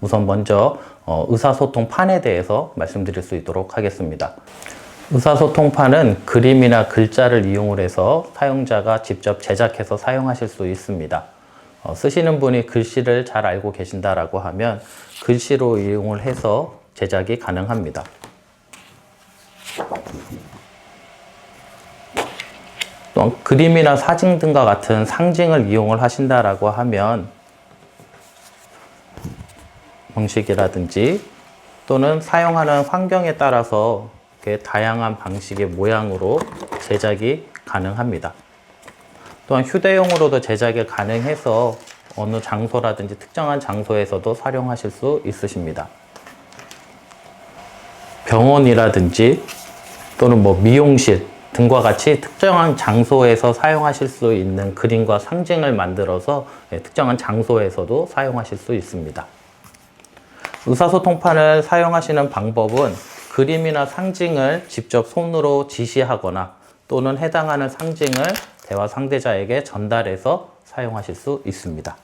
우선 먼저 어, 의사소통판에 대해서 말씀드릴 수 있도록 하겠습니다. 의사소통판은 그림이나 글자를 이용을 해서 사용자가 직접 제작해서 사용하실 수 있습니다. 어, 쓰시는 분이 글씨를 잘 알고 계신다라고 하면 글씨로 이용을 해서 제작이 가능합니다. 또한 그림이나 사진 등과 같은 상징을 이용을 하신다라고 하면 형식이라든지 또는 사용하는 환경에 따라서 다양한 방식의 모양으로 제작이 가능합니다. 또한 휴대용으로도 제작이 가능해서 어느 장소라든지 특정한 장소에서도 활용하실 수 있으십니다. 병원이라든지 또는 뭐 미용실 등과 같이 특정한 장소에서 사용하실 수 있는 그림과 상징을 만들어서 예, 특정한 장소에서도 사용하실 수 있습니다. 의사소통판을 사용하시는 방법은 그림이나 상징을 직접 손으로 지시하거나 또는 해당하는 상징을 대화 상대자에게 전달해서 사용하실 수 있습니다.